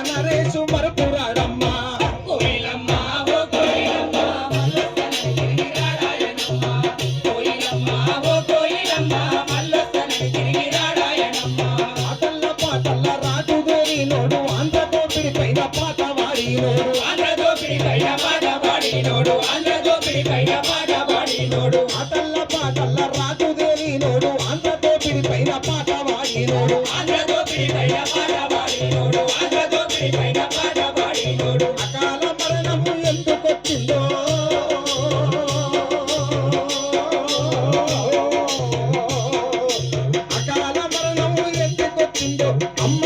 నరేసు మరపురాడమ్మ. పాటల్ల పాటల్ల రాజు దేవి నోడు ఆంధ్ర దోపిడి పైన పాట వాడి నోడు. ఆంధ్ర దోపిడి పైన పాట వాడి నోడు ఆంధ్ర దోపిడి పైన పాట వాడి నోడు. అతల అమ్మ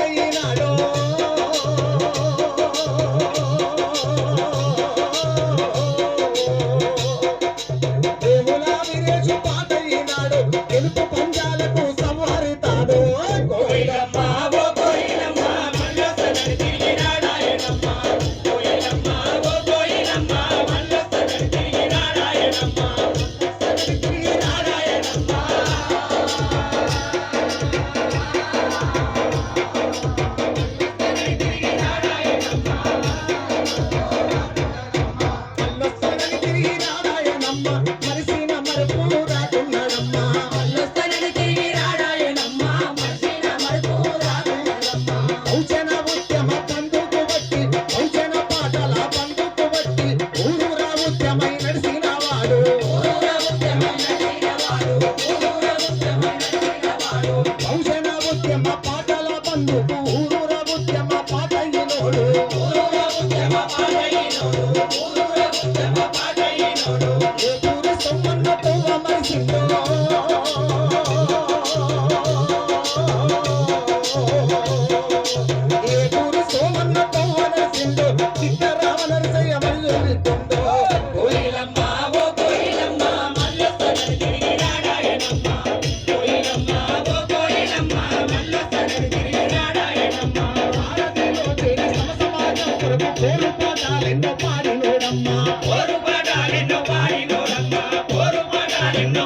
భౌజన ఉద్యమ పాటల బంధువు ఊరూర ఉద్యమ పాటయ్యనోడు. ఊరూర ఉద్యమ పాటయ్యనోడు. ఊరూర ఉద్యమ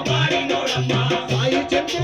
పాడినోడమ్మా సాయి చెప్పు